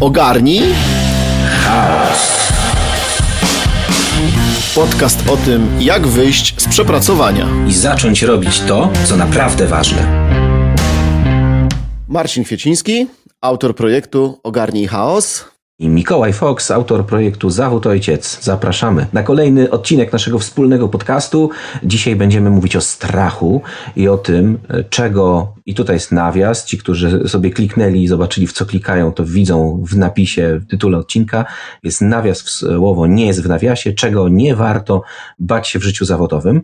Ogarnij chaos. Podcast o tym, jak wyjść z przepracowania. i zacząć robić to, co naprawdę ważne. Marcin Kwieciński, autor projektu Ogarnij chaos. I Mikołaj Fox, autor projektu Zawód Ojciec. Zapraszamy na kolejny odcinek naszego wspólnego podcastu. Dzisiaj będziemy mówić o strachu i o tym, czego, i tutaj jest nawias, ci, którzy sobie kliknęli i zobaczyli w co klikają, to widzą w napisie, w tytule odcinka, jest nawias w słowo, nie jest w nawiasie, czego nie warto bać się w życiu zawodowym.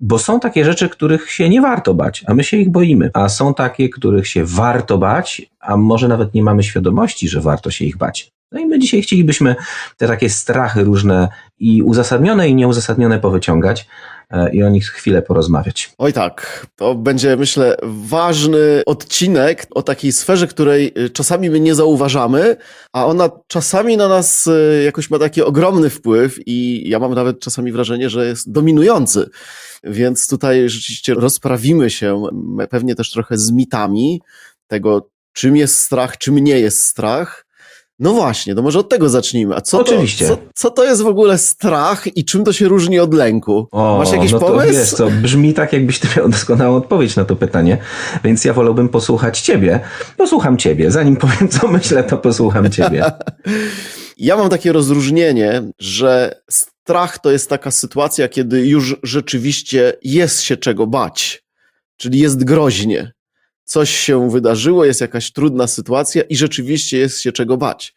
Bo są takie rzeczy, których się nie warto bać, a my się ich boimy. A są takie, których się warto bać, a może nawet nie mamy świadomości, że warto się ich bać. No i my dzisiaj chcielibyśmy te takie strachy różne i uzasadnione i nieuzasadnione powyciągać e, i o nich chwilę porozmawiać. Oj tak, to będzie myślę ważny odcinek o takiej sferze, której y, czasami my nie zauważamy, a ona czasami na nas y, jakoś ma taki ogromny wpływ i ja mam nawet czasami wrażenie, że jest dominujący. Więc tutaj rzeczywiście rozprawimy się pewnie też trochę z mitami tego, czym jest strach, czym nie jest strach. No właśnie, to może od tego zacznijmy. A co Oczywiście. To, co, co to jest w ogóle strach i czym to się różni od lęku? O, Masz jakiś no to pomysł? Wiesz co, brzmi tak, jakbyś ty miał doskonałą odpowiedź na to pytanie, więc ja wolałbym posłuchać ciebie. Posłucham ciebie. Zanim powiem, co myślę, to posłucham ciebie. Ja mam takie rozróżnienie, że strach to jest taka sytuacja, kiedy już rzeczywiście jest się czego bać, czyli jest groźnie. Coś się wydarzyło, jest jakaś trudna sytuacja i rzeczywiście jest się czego bać.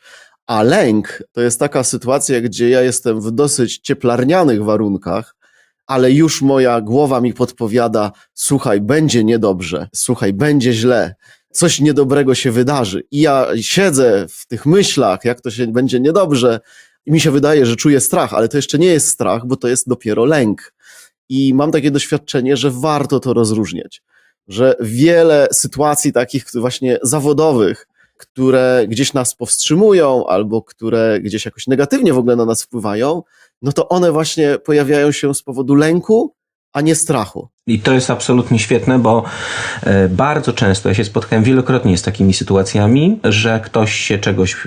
A lęk to jest taka sytuacja, gdzie ja jestem w dosyć cieplarnianych warunkach, ale już moja głowa mi podpowiada: słuchaj, będzie niedobrze, słuchaj, będzie źle, coś niedobrego się wydarzy. I ja siedzę w tych myślach, jak to się będzie niedobrze, i mi się wydaje, że czuję strach, ale to jeszcze nie jest strach, bo to jest dopiero lęk. I mam takie doświadczenie, że warto to rozróżniać, że wiele sytuacji takich właśnie zawodowych, które gdzieś nas powstrzymują albo które gdzieś jakoś negatywnie w ogóle na nas wpływają, no to one właśnie pojawiają się z powodu lęku, a nie strachu. I to jest absolutnie świetne, bo e, bardzo często ja się spotkałem wielokrotnie z takimi sytuacjami, że ktoś się czegoś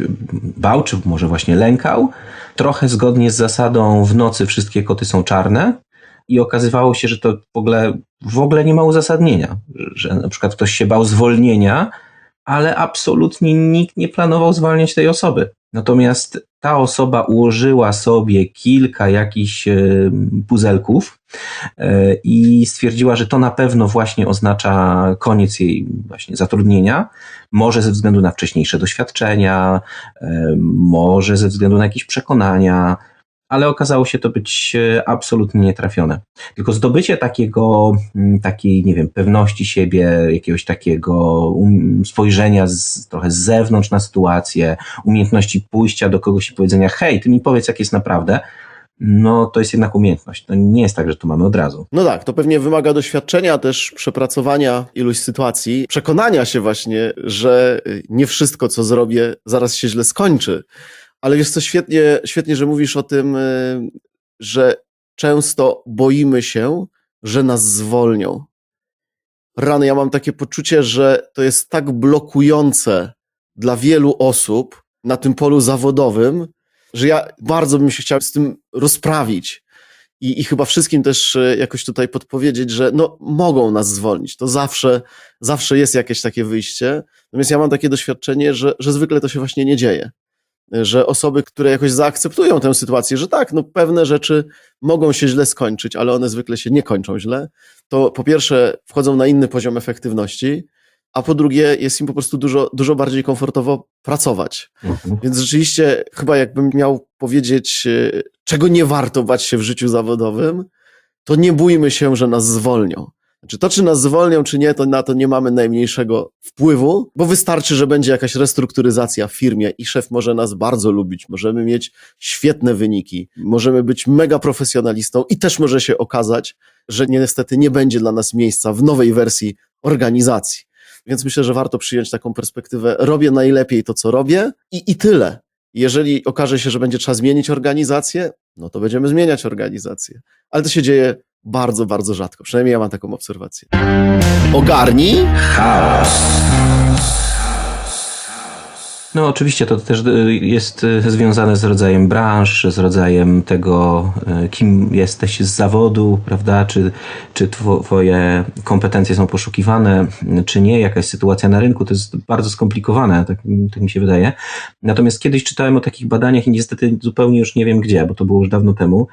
bał, czy może właśnie lękał, trochę zgodnie z zasadą w nocy wszystkie koty są czarne i okazywało się, że to w ogóle, w ogóle nie ma uzasadnienia, że na przykład ktoś się bał zwolnienia, ale absolutnie nikt nie planował zwalniać tej osoby. Natomiast ta osoba ułożyła sobie kilka jakichś e, puzelków e, i stwierdziła, że to na pewno właśnie oznacza koniec jej właśnie zatrudnienia. Może ze względu na wcześniejsze doświadczenia, e, może ze względu na jakieś przekonania, ale okazało się to być e, absolutnie nietrafione. Tylko zdobycie takiego, mm, takiej, nie wiem, pewności siebie, jakiegoś takiego um, spojrzenia z, trochę z zewnątrz na sytuację, umiejętności pójścia do kogoś i powiedzenia, hej, ty mi powiedz, jak jest naprawdę, no to jest jednak umiejętność. To nie jest tak, że to mamy od razu. No tak, to pewnie wymaga doświadczenia, też przepracowania iluś sytuacji, przekonania się właśnie, że nie wszystko, co zrobię, zaraz się źle skończy. Ale jest to świetnie, świetnie, że mówisz o tym, y, że często boimy się, że nas zwolnią. Rany, ja mam takie poczucie, że to jest tak blokujące dla wielu osób na tym polu zawodowym, że ja bardzo bym się chciał z tym rozprawić. I, I chyba wszystkim też e, jakoś tutaj podpowiedzieć, że no, mogą nas zwolnić. To zawsze, zawsze jest jakieś takie wyjście. Natomiast ja mam takie doświadczenie, że, że zwykle to się właśnie nie dzieje. Że osoby, które jakoś zaakceptują tę sytuację, że tak, no pewne rzeczy mogą się źle skończyć, ale one zwykle się nie kończą źle, to po pierwsze wchodzą na inny poziom efektywności, a po drugie jest im po prostu dużo, dużo bardziej komfortowo pracować. Więc rzeczywiście, chyba jakbym miał powiedzieć, e, czego nie warto bać się w życiu zawodowym, to nie bójmy się, że nas zwolnią. Znaczy to, czy nas zwolnią, czy nie, to na to nie mamy najmniejszego wpływu, bo wystarczy, że będzie jakaś restrukturyzacja w firmie i szef może nas bardzo lubić, możemy mieć świetne wyniki, możemy być mega profesjonalistą i też może się okazać, że niestety nie będzie dla nas miejsca w nowej wersji organizacji. Więc myślę, że warto przyjąć taką perspektywę, robię najlepiej to, co robię i, i tyle. Jeżeli okaże się, że będzie trzeba zmienić organizację, no to będziemy zmieniać organizację. Ale to się dzieje bardzo, bardzo rzadko. Przynajmniej ja mam taką obserwację. Ogarnij Chaos. No oczywiście to też y, jest y, związane z rodzajem branż, z rodzajem tego, y, kim jesteś z zawodu, prawda? Czy, czy two- twoje kompetencje są poszukiwane, czy nie, jakaś sytuacja na rynku. To jest bardzo skomplikowane, tak, tak mi się wydaje. Natomiast kiedyś czytałem o takich badaniach i niestety zupełnie już nie wiem gdzie, bo to było już dawno temu,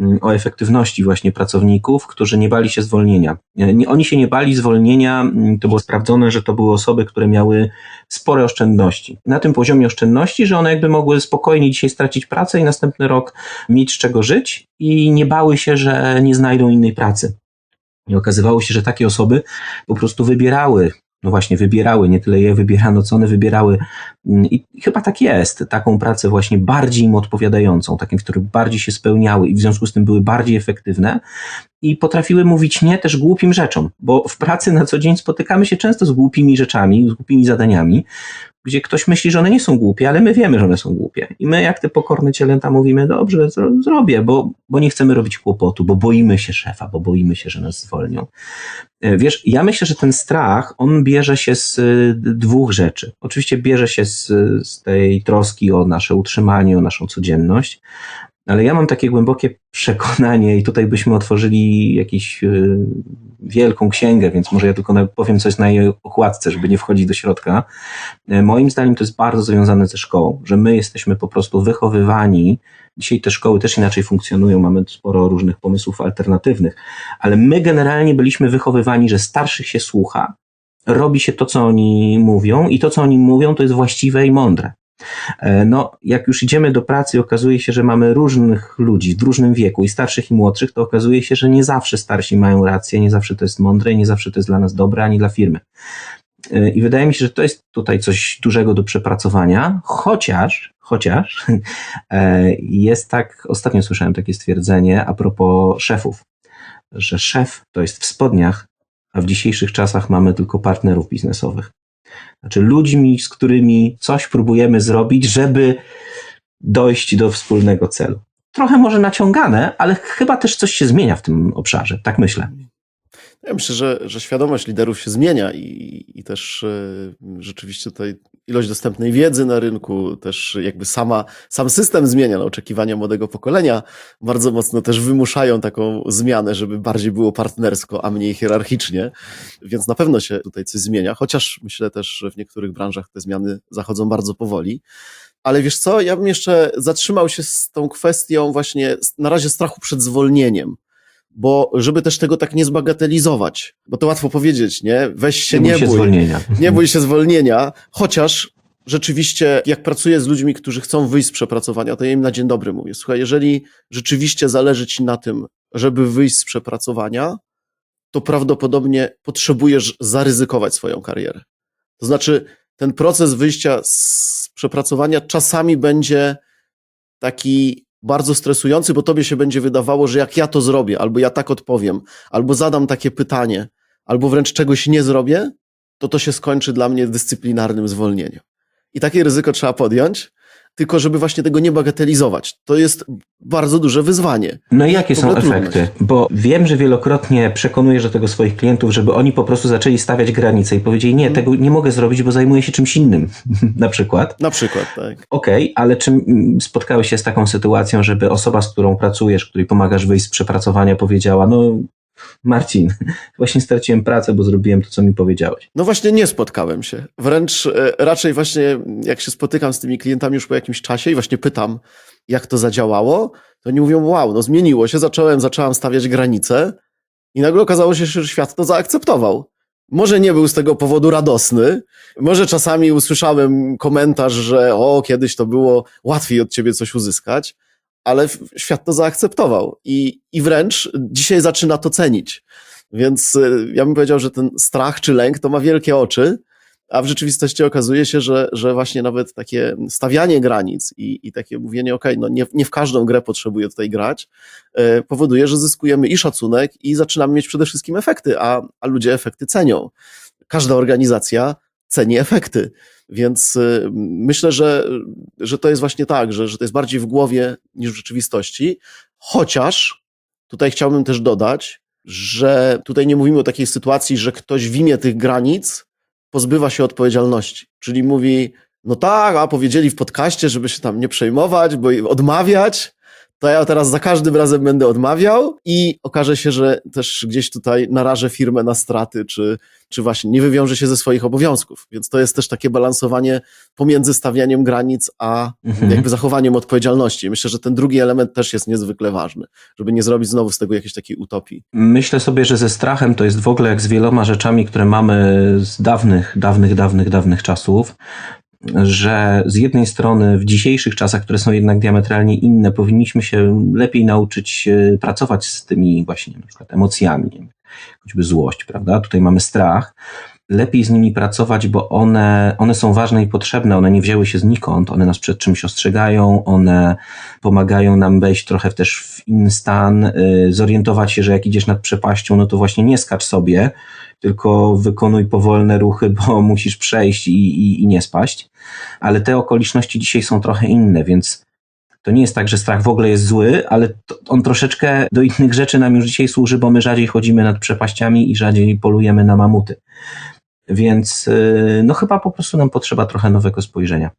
mm, o efektywności właśnie pracowników, którzy nie bali się zwolnienia. Nie- Oni się nie bali zwolnienia, mm, to było sprawdzone, że to były osoby, które miały spore oszczędności. Na tym poziomie oszczędności, że one jakby mogły spokojnie dzisiaj stracić pracę i następny rok mieć z czego żyć i nie bały się, że nie znajdą innej pracy. I okazywało się, że takie osoby po prostu wybierały, no właśnie wybierały, nie tyle je wybierano, co one wybierały mm, i chyba tak jest, taką pracę właśnie bardziej im odpowiadającą, takim, w których bardziej się spełniały i w związku z tym były bardziej efektywne i potrafiły mówić nie też głupim rzeczom, bo w pracy na co dzień spotykamy się często z głupimi rzeczami, z głupimi zadaniami, gdzie ktoś myśli, że one nie są głupie, ale my wiemy, że one są głupie. I my, jak te pokorne cielęta, mówimy, dobrze, zro- zrobię, bo, bo nie chcemy robić kłopotu, bo boimy się szefa, bo boimy się, że nas zwolnią. E, Wiesz, ja myślę, że ten strach, on bierze się z y, dwóch rzeczy. Oczywiście bierze się z, z tej troski o nasze utrzymanie, o naszą codzienność, ale ja mam takie głębokie przekonanie i tutaj byśmy otworzyli jakąś y, wielką księgę, więc może ja tylko powiem coś na jej okładce, żeby nie wchodzić do środka. E, Moim zdaniem to jest bardzo związane ze szkołą, że my jesteśmy po prostu wychowywani. Dzisiaj te szkoły też inaczej funkcjonują, mamy sporo różnych pomysłów alternatywnych, ale my generalnie byliśmy wychowywani, że starszych się słucha, robi się to, co oni mówią i to, co oni mówią, to jest właściwe i mądre. E, No, jak już idziemy do pracy okazuje się, że mamy różnych ludzi w różnym wieku, i starszych, i młodszych, to okazuje się, że nie zawsze starsi mają rację, nie zawsze to jest mądre, nie zawsze to jest dla nas dobre, ani dla firmy. E, I wydaje mi się, że to jest tutaj coś dużego do przepracowania, chociaż, chociaż e, jest tak, ostatnio słyszałem takie stwierdzenie a propos szefów, że szef to jest w spodniach, a w dzisiejszych czasach mamy tylko partnerów biznesowych. Znaczy ludźmi, z którymi coś próbujemy zrobić, żeby dojść do wspólnego celu. Trochę może naciągane, ale chyba też coś się zmienia w tym obszarze, tak myślę. Ja myślę, że, że świadomość liderów się zmienia i, i też e, rzeczywiście tutaj ilość dostępnej wiedzy na rynku, też jakby sama, sam system zmienia, no, oczekiwania młodego pokolenia bardzo mocno też wymuszają taką zmianę, żeby bardziej było partnersko, a mniej hierarchicznie, więc na pewno się tutaj coś zmienia, chociaż myślę też, że w niektórych branżach te zmiany zachodzą bardzo powoli. Ale wiesz co, ja bym jeszcze zatrzymał się z tą kwestią właśnie na razie strachu przed zwolnieniem bo żeby też tego tak nie zbagatelizować, bo to łatwo powiedzieć, nie? Weź się, nie, bój się zwolnienia. nie bój się zwolnienia, chociaż rzeczywiście jak pracuję z ludźmi, którzy chcą wyjść z przepracowania, to ja im na dzień dobry mówię, słuchaj, jeżeli rzeczywiście zależy ci na tym, żeby wyjść z przepracowania, to prawdopodobnie potrzebujesz zaryzykować swoją karierę. To znaczy, ten proces wyjścia z przepracowania czasami będzie taki bardzo stresujący, bo tobie się będzie wydawało, że jak ja to zrobię, albo ja tak odpowiem, albo zadam takie pytanie, albo wręcz czegoś nie zrobię, to to się skończy dla mnie dyscyplinarnym zwolnieniem. I takie ryzyko trzeba podjąć, tylko żeby właśnie tego nie bagatelizować. To jest bardzo duże wyzwanie. No i jakie są efekty? Bo wiem, że wielokrotnie przekonuję do tego swoich klientów, żeby oni po prostu zaczęli stawiać granice i powiedzieli, nie, tego nie mogę zrobić, bo zajmuję się czymś innym, na przykład. Na przykład, tak. Okej, ale czy spotkałeś się z taką sytuacją, żeby osoba, z którą pracujesz, której pomagasz wyjść z przepracowania, powiedziała, no Marcin, właśnie straciłem pracę, bo zrobiłem to, co mi powiedziałeś. No właśnie nie spotkałem się. Wręcz e, raczej właśnie jak się spotykam z tymi klientami już po jakimś czasie i właśnie pytam, jak to zadziałało, to oni mówią, wow, no zmieniło się, zacząłem, zaczęłam stawiać granice i nagle okazało się, że świat to zaakceptował. Może nie był z tego powodu radosny, może czasami usłyszałem komentarz, że o, kiedyś to było łatwiej od ciebie coś uzyskać, ale świat to zaakceptował i, i wręcz dzisiaj zaczyna to cenić. Więc y, ja bym powiedział, że ten strach czy lęk to ma wielkie oczy, a w rzeczywistości okazuje się, że, że właśnie nawet takie stawianie granic i, i takie mówienie, ok, no nie, nie w każdą grę potrzebuję tutaj grać, e, powoduje, że zyskujemy i szacunek i zaczynamy mieć przede wszystkim efekty, a, a ludzie efekty cenią. Każda organizacja ceni efekty, więc y, myślę, że, że to jest właśnie tak, że, że to jest bardziej w głowie niż w rzeczywistości, chociaż tutaj chciałbym też dodać, że tutaj nie mówimy o takiej sytuacji, że ktoś w imię tych granic pozbywa się odpowiedzialności. Czyli mówi, no tak, a powiedzieli w podcaście, żeby się tam nie przejmować, bo odmawiać, to ja teraz za każdym razem będę odmawiał i okaże się, że też gdzieś tutaj narażę firmę na straty, czy, czy właśnie nie wywiąże się ze swoich obowiązków. Więc to jest też takie balansowanie pomiędzy stawianiem granic, a Mhm. jakby zachowaniem odpowiedzialności. Myślę, że ten drugi element też jest niezwykle ważny, żeby nie zrobić znowu z tego jakiejś takiej utopii. Myślę sobie, że ze strachem to jest w ogóle jak z wieloma rzeczami, które mamy z dawnych, dawnych, dawnych, dawnych czasów, że z jednej strony w dzisiejszych czasach, które są jednak diametralnie inne, powinniśmy się lepiej nauczyć e, pracować z tymi właśnie na przykład emocjami, choćby złość, prawda? Tutaj mamy strach. Lepiej z nimi pracować, bo one, one są ważne i potrzebne, one nie wzięły się znikąd, one nas przed czymś ostrzegają, one pomagają nam wejść trochę też w inny stan, y, zorientować się, że jak idziesz nad przepaścią, no to właśnie nie skacz sobie, tylko wykonuj powolne ruchy, bo musisz przejść i, i, i nie spaść. Ale te okoliczności dzisiaj są trochę inne, więc to nie jest tak, że strach w ogóle jest zły, ale to, on troszeczkę do innych rzeczy nam już dzisiaj służy, bo my rzadziej chodzimy nad przepaściami i rzadziej polujemy na mamuty. Więc y, no chyba po prostu nam potrzeba trochę nowego spojrzenia.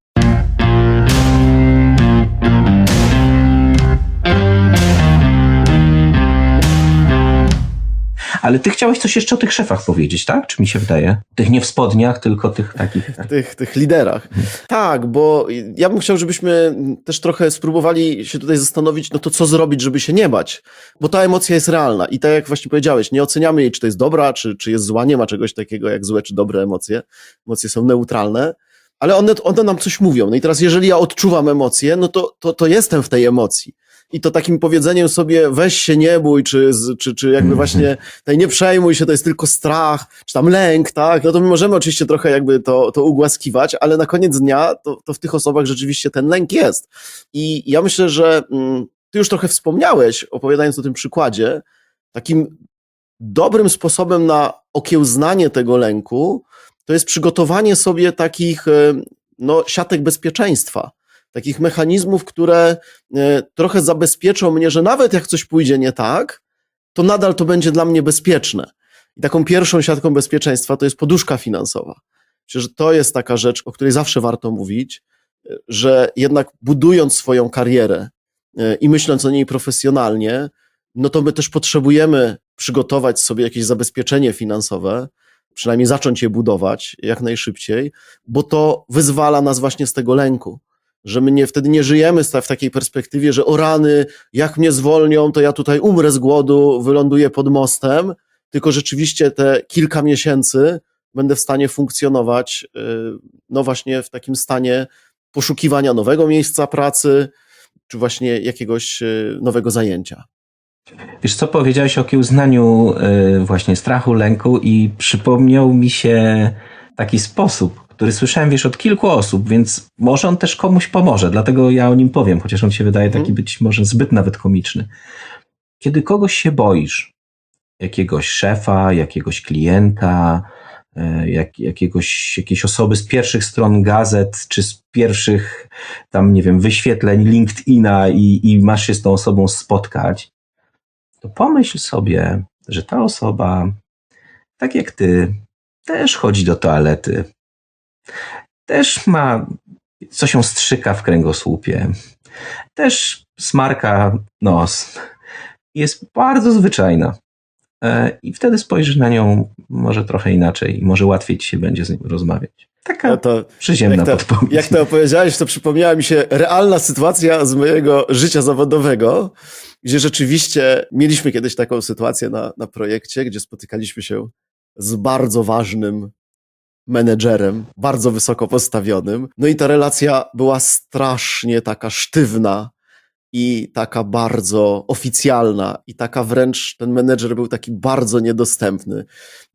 Ale ty chciałeś coś jeszcze o tych szefach powiedzieć, tak? Czy mi się wydaje? Tych nie w spodniach, tylko tych takich. tych, tych liderach. Tak, bo ja bym chciał, żebyśmy też trochę spróbowali się tutaj zastanowić, no to co zrobić, żeby się nie bać. Bo ta emocja jest realna i tak jak właśnie powiedziałeś, nie oceniamy jej, czy to jest dobra, czy, czy jest zła, nie ma czegoś takiego jak złe czy dobre emocje. Emocje są neutralne, ale one, one nam coś mówią. No i teraz jeżeli ja odczuwam emocje, no to, to, to jestem w tej emocji. I to takim powiedzeniem sobie weź się nie bój, czy, czy, czy jakby Mhm. właśnie tutaj nie przejmuj się, to jest tylko strach, czy tam lęk, tak? No to my możemy oczywiście trochę jakby to, to ugłaskiwać, ale na koniec dnia to, to w tych osobach rzeczywiście ten lęk jest. I ja myślę, że mm, ty już trochę wspomniałeś, opowiadając o tym przykładzie, takim dobrym sposobem na okiełznanie tego lęku to jest przygotowanie sobie takich no, siatek bezpieczeństwa, takich mechanizmów, które e, trochę zabezpieczą mnie, że nawet jak coś pójdzie nie tak, to nadal to będzie dla mnie bezpieczne. I taką pierwszą siatką bezpieczeństwa to jest poduszka finansowa. Myślę, że to jest taka rzecz, o której zawsze warto mówić, e, że jednak budując swoją karierę e, i myśląc o niej profesjonalnie, no to my też potrzebujemy przygotować sobie jakieś zabezpieczenie finansowe, przynajmniej zacząć je budować jak najszybciej, bo to wyzwala nas właśnie z tego lęku. Że my nie, wtedy nie żyjemy w takiej perspektywie, że o rany, jak mnie zwolnią, to ja tutaj umrę z głodu, wyląduję pod mostem, tylko rzeczywiście te kilka miesięcy będę w stanie funkcjonować, yy, no właśnie w takim stanie poszukiwania nowego miejsca pracy, czy właśnie jakiegoś yy, nowego zajęcia. Wiesz co, powiedziałeś o kiełznaniu y, właśnie strachu, lęku i przypomniał mi się taki sposób, który słyszałem, wiesz, od kilku osób, więc może on też komuś pomoże, dlatego ja o nim powiem, chociaż on się wydaje taki Mhm. być może zbyt nawet komiczny. Kiedy kogoś się boisz, jakiegoś szefa, jakiegoś klienta, y, jak, jakiegoś, jakiejś osoby z pierwszych stron gazet, czy z pierwszych tam, nie wiem, wyświetleń LinkedIna i, i masz się z tą osobą spotkać, to pomyśl sobie, że ta osoba, tak jak ty, też chodzi do toalety. Też ma, co się strzyka w kręgosłupie. Też smarka nos. Jest bardzo zwyczajna. E, I wtedy spojrzysz na nią może trochę inaczej i może łatwiej ci się będzie z nią rozmawiać. Taka Ja to, przyziemna jak to, jak to opowiedziałeś, to przypomniała mi się realna sytuacja z mojego życia zawodowego, gdzie rzeczywiście mieliśmy kiedyś taką sytuację na, na projekcie, gdzie spotykaliśmy się z bardzo ważnym menedżerem, bardzo wysoko postawionym. No i ta relacja była strasznie taka sztywna i taka bardzo oficjalna i taka wręcz ten menedżer był taki bardzo niedostępny.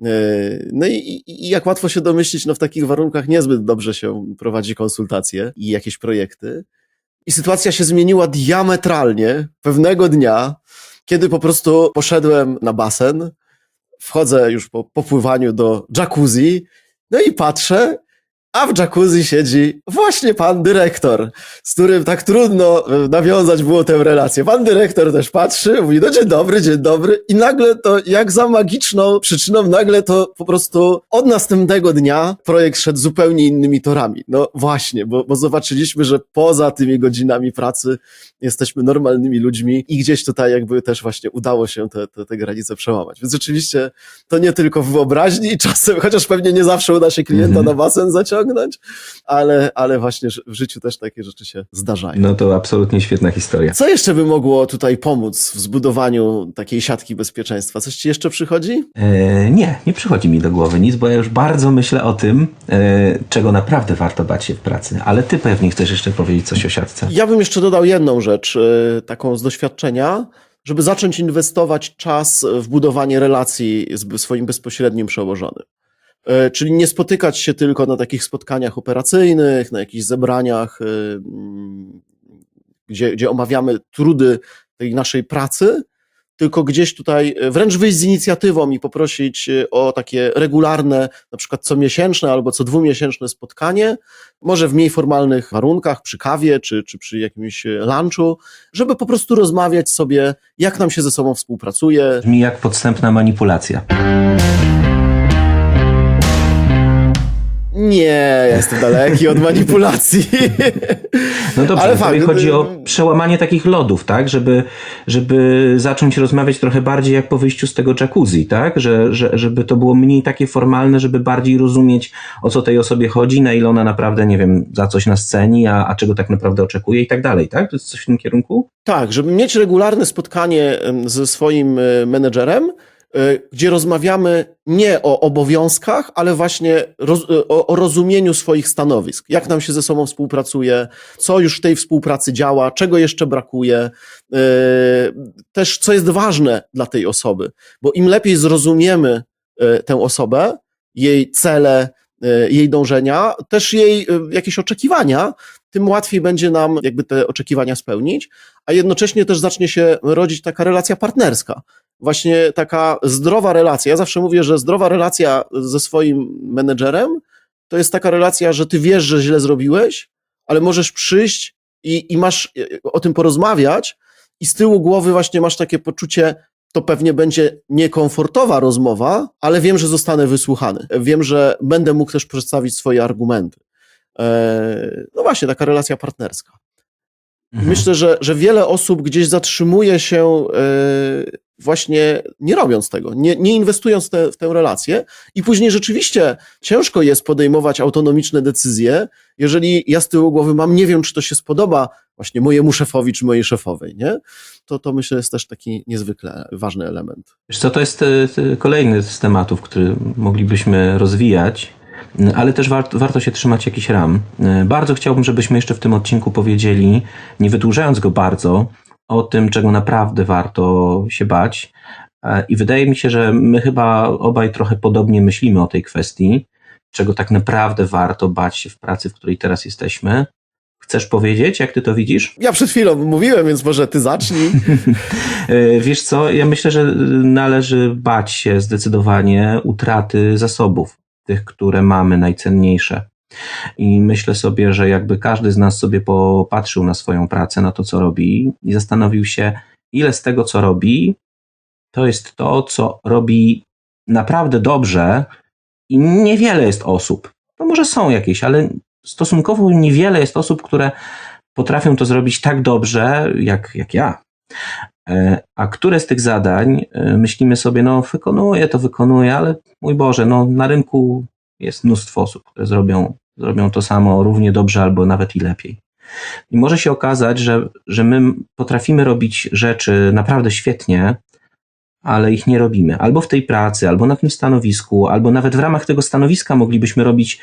Yy, No i, i, jak łatwo się domyślić, no w takich warunkach niezbyt dobrze się prowadzi konsultacje i jakieś projekty. I sytuacja się zmieniła diametralnie pewnego dnia, kiedy po prostu poszedłem na basen, wchodzę już po popływaniu do jacuzzi, i patrzę, a w jacuzzi siedzi właśnie pan dyrektor, z którym tak trudno e, nawiązać było tę relację. Pan dyrektor też patrzy, mówi, no dzień dobry, dzień dobry i nagle to, jak za magiczną przyczyną, nagle to po prostu od następnego dnia projekt szedł zupełnie innymi torami. No właśnie, bo, bo zobaczyliśmy, że poza tymi godzinami pracy jesteśmy normalnymi ludźmi i gdzieś tutaj jakby też właśnie udało się te, te, te granice przełamać. Więc rzeczywiście to nie tylko w wyobraźni i czasem, chociaż pewnie nie zawsze uda się klienta Mhm. na basen zaciągnąć, ale, ale właśnie w życiu też takie rzeczy się zdarzają. No to absolutnie świetna historia. Co jeszcze by mogło tutaj pomóc w zbudowaniu takiej siatki bezpieczeństwa? Coś ci jeszcze przychodzi? E, nie, nie przychodzi mi do głowy nic, bo ja już bardzo myślę o tym, e, czego naprawdę warto bać się w pracy. Ale ty pewnie chcesz jeszcze powiedzieć coś o siatce. Ja bym jeszcze dodał jedną rzecz, y, taką z doświadczenia, żeby zacząć inwestować czas w budowanie relacji z swoim bezpośrednim przełożonym. Y, Czyli nie spotykać się tylko na takich spotkaniach operacyjnych, na jakichś zebraniach, y, mm, gdzie, gdzie omawiamy trudy tej naszej pracy, tylko gdzieś tutaj y, wręcz wyjść z inicjatywą i poprosić o takie regularne, na przykład comiesięczne albo co dwumiesięczne spotkanie, może w mniej formalnych warunkach, przy kawie czy, czy przy jakimś e, lunchu, żeby po prostu rozmawiać sobie, jak nam się ze sobą współpracuje. Brzmi jak podstępna manipulacja. Nie, ja jestem daleki od manipulacji. No dobrze, Ale fakt, chodzi y- o przełamanie takich lodów, tak? Żeby, żeby zacząć rozmawiać trochę bardziej jak po wyjściu z tego jacuzzi, tak? Że, że, żeby to było mniej takie formalne, żeby bardziej rozumieć, o co tej osobie chodzi, na ile ona naprawdę, nie wiem, za coś nas ceni, a, a czego tak naprawdę oczekuje i tak dalej, tak? To jest coś w tym kierunku? Tak, żeby mieć regularne spotkanie ze swoim e, menedżerem, gdzie rozmawiamy nie o obowiązkach, ale właśnie roz, e, o, o rozumieniu swoich stanowisk. Jak nam się ze sobą współpracuje, co już w tej współpracy działa, czego jeszcze brakuje, e, też co jest ważne dla tej osoby. Bo im lepiej zrozumiemy e, tę osobę, jej cele, e, jej dążenia, też jej e, jakieś oczekiwania, tym łatwiej będzie nam jakby te oczekiwania spełnić a jednocześnie też zacznie się rodzić taka relacja partnerska. Właśnie taka zdrowa relacja. Ja zawsze mówię, że zdrowa relacja ze swoim menedżerem to jest taka relacja, że ty wiesz, że źle zrobiłeś, ale możesz przyjść i, i masz e, o tym porozmawiać, i z tyłu głowy właśnie masz takie poczucie, to pewnie będzie niekomfortowa rozmowa, ale wiem, że zostanę wysłuchany. Wiem, że będę mógł też przedstawić swoje argumenty. Eee, No właśnie, taka relacja partnerska. Mhm. Myślę, że, że wiele osób gdzieś zatrzymuje się e, właśnie nie robiąc tego, nie, nie inwestując te, w tę relację i później rzeczywiście ciężko jest podejmować autonomiczne decyzje, jeżeli ja z tyłu głowy mam, nie wiem, czy to się spodoba właśnie mojemu szefowi, czy mojej szefowej, nie? To, to myślę jest też taki niezwykle ważny element. Wiesz co, to jest e, e, kolejny z tematów, który moglibyśmy rozwijać, m, ale też warto, warto się trzymać jakichś ram. E, Bardzo chciałbym, żebyśmy jeszcze w tym odcinku powiedzieli, nie wydłużając go bardzo, o tym, czego naprawdę warto się bać. E, I wydaje mi się, że my chyba obaj trochę podobnie myślimy o tej kwestii, czego tak naprawdę warto bać się w pracy, w której teraz jesteśmy. Chcesz powiedzieć, jak ty to widzisz? Ja przed chwilą mówiłem, więc może ty zacznij. E, Wiesz co, ja myślę, że należy bać się zdecydowanie utraty zasobów, tych, które mamy najcenniejsze. I myślę sobie, że jakby każdy z nas sobie popatrzył na swoją pracę, na to, co robi i zastanowił się, ile z tego, co robi, to jest to, co robi naprawdę dobrze i niewiele jest osób. No może są jakieś, ale stosunkowo niewiele jest osób, które potrafią to zrobić tak dobrze, jak, jak ja. E, A które z tych zadań e, myślimy sobie, no wykonuję to, wykonuję, ale mój Boże, no na rynku jest mnóstwo osób, które zrobią, zrobią to samo równie dobrze albo nawet i lepiej. I może się okazać, że, że my potrafimy robić rzeczy naprawdę świetnie, ale ich nie robimy. Albo w tej pracy, albo na tym stanowisku, albo nawet w ramach tego stanowiska moglibyśmy robić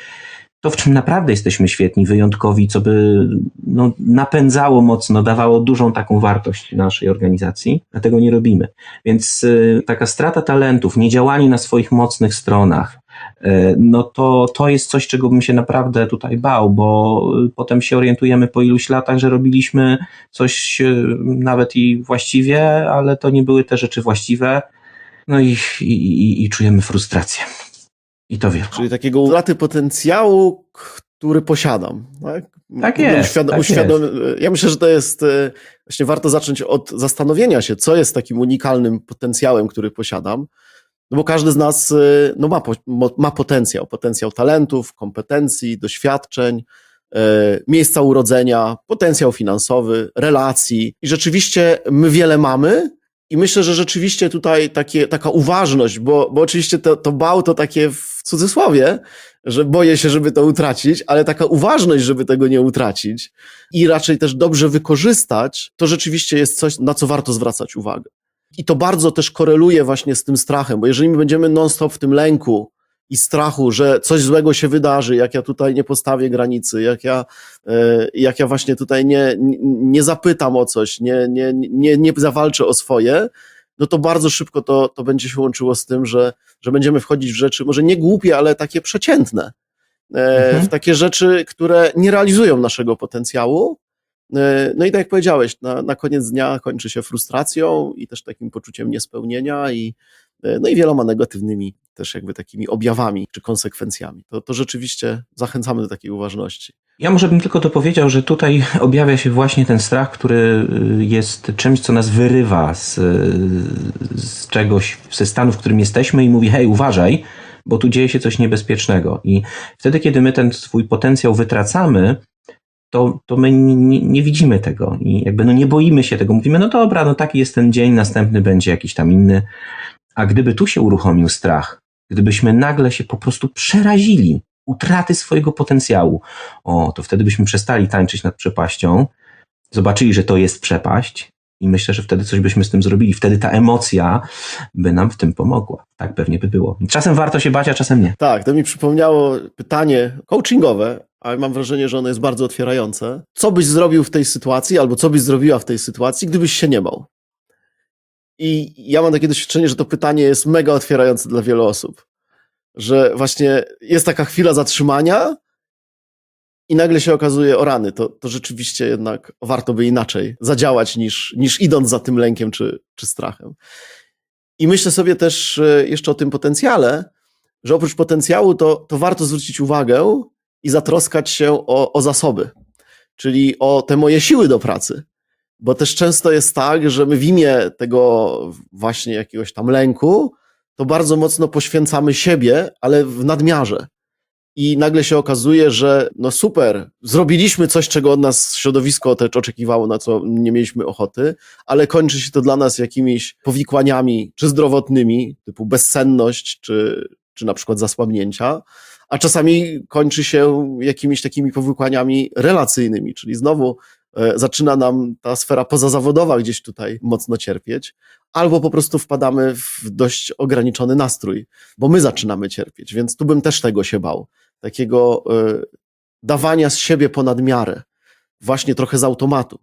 to, w czym naprawdę jesteśmy świetni, wyjątkowi, co by no, napędzało mocno, dawało dużą taką wartość naszej organizacji, a tego nie robimy. Więc y, taka strata talentów, niedziałanie na swoich mocnych stronach, no to, to jest coś, czego bym się naprawdę tutaj bał, bo y, potem się orientujemy po iluś latach, że robiliśmy coś y, nawet i właściwie, ale to nie były te rzeczy właściwe, no i, i, i, i czujemy frustrację. I to wielką. Czyli takiego utraty potencjału, który posiadam. Tak, Tak jest, tak uświadom- Ja myślę, że to jest e, właśnie warto zacząć od zastanowienia się, co jest takim unikalnym potencjałem, który posiadam. No bo każdy z nas e, no ma, ma potencjał, potencjał talentów, kompetencji, doświadczeń, e, miejsca urodzenia, potencjał finansowy, relacji. I rzeczywiście my wiele mamy. I myślę, że rzeczywiście tutaj takie, taka uważność, bo, bo oczywiście to, to bał to takie w cudzysłowie, że boję się, żeby to utracić, ale taka uważność, żeby tego nie utracić i raczej też dobrze wykorzystać, to rzeczywiście jest coś, na co warto zwracać uwagę. I to bardzo też koreluje właśnie z tym strachem, bo jeżeli my będziemy non-stop w tym lęku i strachu, że coś złego się wydarzy, jak ja tutaj nie postawię granicy, jak ja, e, jak ja właśnie tutaj nie, nie, zapytam o coś, nie, nie, nie, nie zawalczę o swoje, no to bardzo szybko to, to będzie się łączyło z tym, że, że będziemy wchodzić w rzeczy, może nie głupie, ale takie przeciętne. E, Mhm. W takie rzeczy, które nie realizują naszego potencjału. E, No i tak jak powiedziałeś, na, na koniec dnia kończy się frustracją i też takim poczuciem niespełnienia i, e, no i wieloma negatywnymi też jakby takimi objawami czy konsekwencjami. To, to rzeczywiście zachęcamy do takiej uważności. Ja może bym tylko dopowiedział, że tutaj objawia się właśnie ten strach, który y, jest czymś, co nas wyrywa z, z czegoś, ze stanu, w którym jesteśmy i mówi, hej, uważaj, bo tu dzieje się coś niebezpiecznego. I wtedy, kiedy my ten swój potencjał wytracamy, to, to my nie, nie widzimy tego i jakby no nie boimy się tego. Mówimy, no dobra, no taki jest ten dzień, następny będzie jakiś tam inny. A gdyby tu się uruchomił strach, gdybyśmy nagle się po prostu przerazili utraty swojego potencjału, o, to wtedy byśmy przestali tańczyć nad przepaścią, zobaczyli, że to jest przepaść i myślę, że wtedy coś byśmy z tym zrobili. Wtedy ta emocja by nam w tym pomogła. Tak pewnie by było. Czasem warto się bać, a czasem nie. Tak, to mi przypomniało pytanie coachingowe, ale mam wrażenie, że ono jest bardzo otwierające. Co byś zrobił w tej sytuacji, albo co byś zrobiła w tej sytuacji, gdybyś się nie bał? I ja mam takie doświadczenie, że to pytanie jest mega otwierające dla wielu osób. Że właśnie jest taka chwila zatrzymania i nagle się okazuje, o rany, to, to rzeczywiście jednak warto by inaczej zadziałać niż, niż idąc za tym lękiem czy, czy strachem. I myślę sobie też e, jeszcze o tym potencjale, że oprócz potencjału to, to warto zwrócić uwagę i zatroskać się o, o zasoby, czyli o te moje siły do pracy. Bo też często jest tak, że my w imię tego właśnie jakiegoś tam lęku, to bardzo mocno poświęcamy siebie, ale w nadmiarze. I nagle się okazuje, że no super, zrobiliśmy coś, czego od nas środowisko też oczekiwało, na co nie mieliśmy ochoty, ale kończy się to dla nas jakimiś powikłaniami, czy zdrowotnymi, typu bezsenność, czy, czy na przykład zasłabnięcia, a czasami kończy się jakimiś takimi powikłaniami relacyjnymi, czyli znowu zaczyna nam ta sfera pozazawodowa gdzieś tutaj mocno cierpieć, albo po prostu wpadamy w dość ograniczony nastrój, bo my zaczynamy cierpieć, więc tu bym też tego się bał, takiego e, dawania z siebie ponad miarę, właśnie trochę z automatu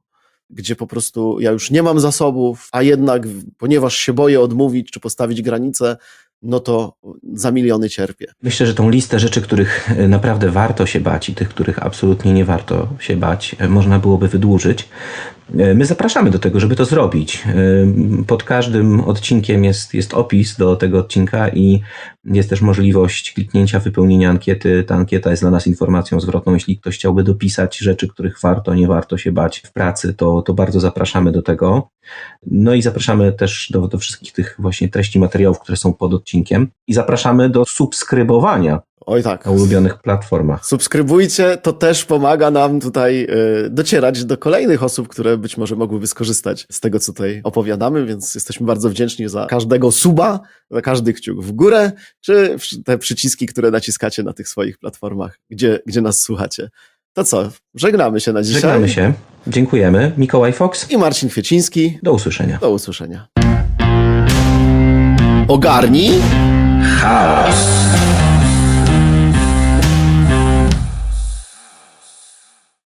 gdzie po prostu ja już nie mam zasobów, a jednak, ponieważ się boję odmówić czy postawić granicę, no to za miliony cierpię. Myślę, że tą listę rzeczy, których e, naprawdę warto się bać i tych, których absolutnie nie warto się bać, e, można byłoby wydłużyć. E, My zapraszamy do tego, żeby to zrobić. Pod każdym odcinkiem jest, jest opis do tego odcinka i jest też możliwość kliknięcia, wypełnienia ankiety. Ta ankieta jest dla nas informacją zwrotną. Jeśli ktoś chciałby dopisać rzeczy, których warto, nie warto się bać w pracy, to, to bardzo zapraszamy do tego. No i zapraszamy też do, do wszystkich tych właśnie treści materiałów, które są pod odcinkiem i zapraszamy do subskrybowania Oj tak. na ulubionych platformach. Subskrybujcie, to też pomaga nam tutaj y, docierać do kolejnych osób, które być może mogłyby skorzystać z tego, co tutaj opowiadamy, więc jesteśmy bardzo wdzięczni za każdego suba, za każdy kciuk w górę, czy te przyciski, które naciskacie na tych swoich platformach, gdzie, gdzie nas słuchacie. To co, żegnamy się na dzisiaj. Żegnamy się. Dziękujemy. Mikołaj Fox. I Marcin Kwieciński. Do usłyszenia. Do usłyszenia. Ogarnij Chaos.